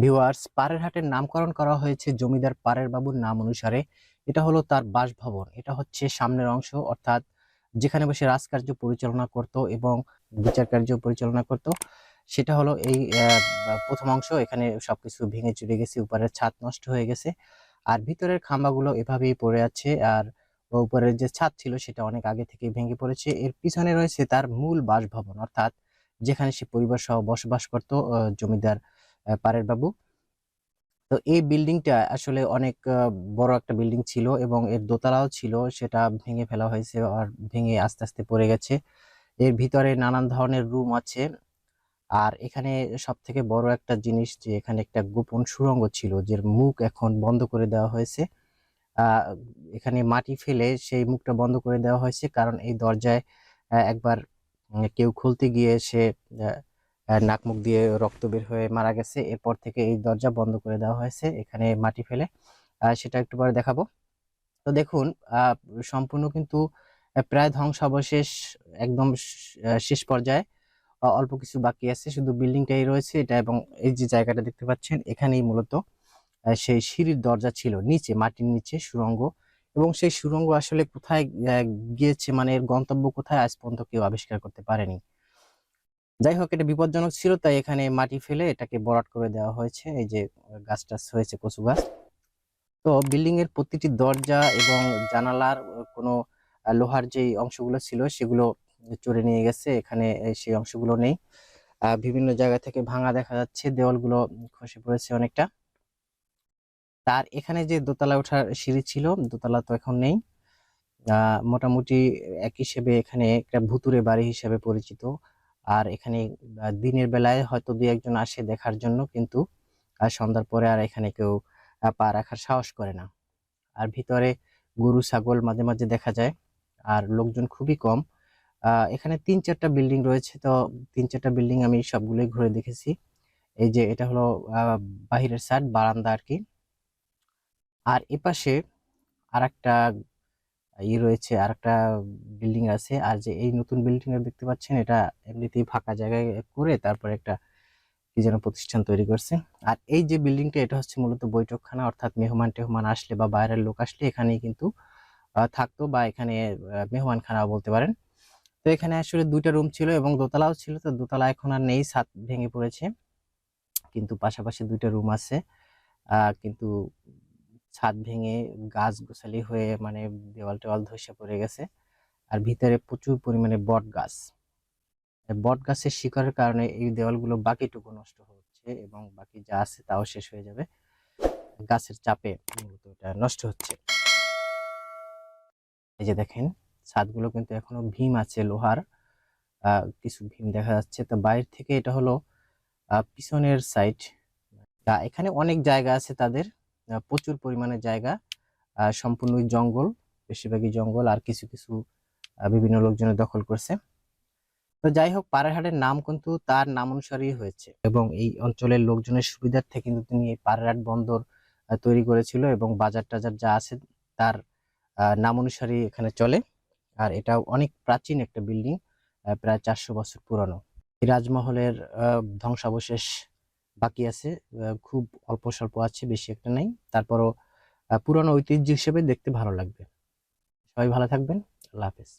Viewers পাড়ের হাটের নামকরণ করা হয়েছে জমিদার পাড়ের বাবুর নাম অনুসারে। এটা হলো তার বাসভবন। এটা হচ্ছে সামনের অংশ, অর্থাৎ যেখানে বসে রাজকার্য পরিচালনা করত এবং বিচার কার্য পরিচালনা করত। সেটা হলো এই প্রথম অংশ। এখানে সবকিছু ভেঙে চুরে গেছে, উপরের ছাদ নষ্ট হয়ে গেছে। আর ভিতরের খাম্বাগুলো এভাবেই পড়ে আছে। আর উপরের যে ছাদ ছিল, সেটা অনেক আগে থেকে ভেঙে পড়েছে। এর পিছনে রয়েছে তার মূল বাসভবন, অর্থাৎ যেখানে সে পরিবার সহ বসবাস করত জমিদার পাড়ের বাবু। তো এই বিল্ডিংটা আসলে অনেক বড় একটা বিল্ডিং ছিল এবং এর দোতলাও ছিল, সেটা ভেঙে ফেলা হয়েছে আর ভেঙে আস্তে আস্তে পড়ে গেছে। এর ভিতরে নানান ধরনের রুম আছে। আর এখানে সব থেকে বড় একটা জিনিস যে এখানে একটা গোপন সুড়ঙ্গ ছিল যে মুখ এখন বন্ধ করে দেওয়া হয়েছে। এখানে মাটি ফেলে সেই মুখটা বন্ধ করে দেওয়া হয়েছে, কারণ এই দরজায় একবার কেউ খুলতে গিয়ে সে নাক মুখ দিয়ে রক্ত বের হয়ে মারা গেছে। এরপর থেকে এই দরজা বন্ধ করে দেওয়া হয়েছে, এখানে মাটি ফেলে। সেটা একটু পরে দেখাবো। তো দেখুন সম্পূর্ণ কিন্তু প্রায় ধ্বংসাবশেষ, একদম শেষ পর্যায়ে। অল্প কিছু বাকি আছে, শুধু বিল্ডিংটাই রয়েছে এটা এবং এই যে জায়গাটা দেখতে পাচ্ছেন, এখানেই মূলত সেই সিঁড়ির দরজা ছিল, নিচে, মাটির নিচে সুড়ঙ্গ এবং সেই সুড়ঙ্গ আসলে কোথায় গিয়েছে মানে গন্তব্য কোথায়, আজ পর্যন্ত কেউ আবিষ্কার করতে পারেনি। যাই হোক এটা বিপজ্জনক ছিল, তাই এখানে মাটি ফেলে এটাকে বরাট করে দেওয়া হয়েছে। এই যে গাছ টাছ হয়েছে, কচু গাছ। তো বিল্ডিং এর প্রতিটি দরজা এবং জানালার কোনো লোহার যে অংশগুলো ছিল, সেগুলো চড়ে নিয়ে গেছে। এখানে সেই অংশগুলো নেই। বিভিন্ন জায়গা থেকে ভাঙা দেখা যাচ্ছে, দেওয়ালগুলো খসে পড়েছে অনেকটা। তার এখানে যে দোতলা ওঠার সিঁড়ি ছিল, দোতলা তো এখন নেই। মোটামুটি এক হিসেবে এখানে একটা ভুতুরে বাড়ি হিসেবে পরিচিত। আর এখানে দিনের বেলায় হয়তো দু একজন আসে দেখার জন্য, কিন্তু সন্ধ্যার পরে আর এখানে কেউ পা রাখার সাহস করে না। আর ভিতরে গরু, ছাগল মাঝে মাঝে দেখা যায়, আর লোকজন খুবই কম। এখানে তিন চারটা বিল্ডিং রয়েছে, তো তিন চারটা বিল্ডিং আমি সবগুলোই ঘুরে দেখেছি। এই যে এটা হলো বাহিরের সাইড বারান্দা আর কি। আর এপাশে আর একটা ই রয়েছে আর একটা বিল্ডিং আছে। আর যে এই নতুন বিল্ডিং এর দেখতে পাচ্ছেন, এটা এমনিতেই ফাঁকা জায়গায় করে তারপরে একটা কি যেন প্রতিষ্ঠান তৈরি করছে। আর এই যে বিল্ডিংটা এটা হচ্ছে মূলত বৈঠকখানা, অর্থাৎ মেহমান টেহমান আসলে বা বাইরের লোক আসলে এখানেই কিন্তু থাকতো বা এখানে মেহমানখানা বলতে পারেন। তো এখানে আসলে দুইটা রুম ছিল এবং দোতলাও ছিল, তো দোতলা এখন আর নেই, ছাদ ভেঙে পড়েছে। কিন্তু পাশাপাশি দুইটা রুম আছে। কিন্তু ছাদ ভেঙে গাছ গোছালি হয়ে মানে দেওয়াল টেওয়াল ধসে পড়ে গেছে। আর ভিতরে প্রচুর পরিমাণে বট গাছ। বট গাছের শিকড়ের কারণে এই দেওয়ালগুলো বাকিটুকু নষ্ট হচ্ছে এবং বাকি যা আছে তাও শেষ হয়ে যাবে। গাছের চাপে মূলত এটা নষ্ট হচ্ছে। এই যে দেখেন, ছাদগুলো কিন্তু এখনও ভীম আছে লোহার। কিছু ভীম দেখা যাচ্ছে। তো বাইরে থেকে এটা হলো পিছনের সাইড এখানে অনেক জায়গা আছে তাদের। প্রচুর পরিমাণে জায়গা সম্পূর্ণই জঙ্গল, বেশিরভাগই জঙ্গল, আর কিছু কিছু বিভিন্ন লোকজনের দখল করছে। তো যাই হোক, পাড়ারহাটের নাম কিন্তু তার নাম অনুসারেই হয়েছে এবং এই অঞ্চলের লোকজনের সুবিধার্থে কিন্তু তিনি এই পাড়ারহাট বন্দর তৈরি করেছিল এবং বাজার টাজার যা আছে তার নাম অনুসারেই এখানে চলে। আর এটা অনেক প্রাচীন একটা বিল্ডিং প্রায় চারশো বছর পুরানো। এই রাজমহলের ধ্বংসাবশেষ বাকি আছে খুব অল্প স্বল্প আছে, বেশি একটা নেই। তারপরও পুরনো ঐতিহ্য হিসেবে দেখতে ভালো লাগবে। সবাই ভালো থাকবেন। আল্লাহ হাফেজ।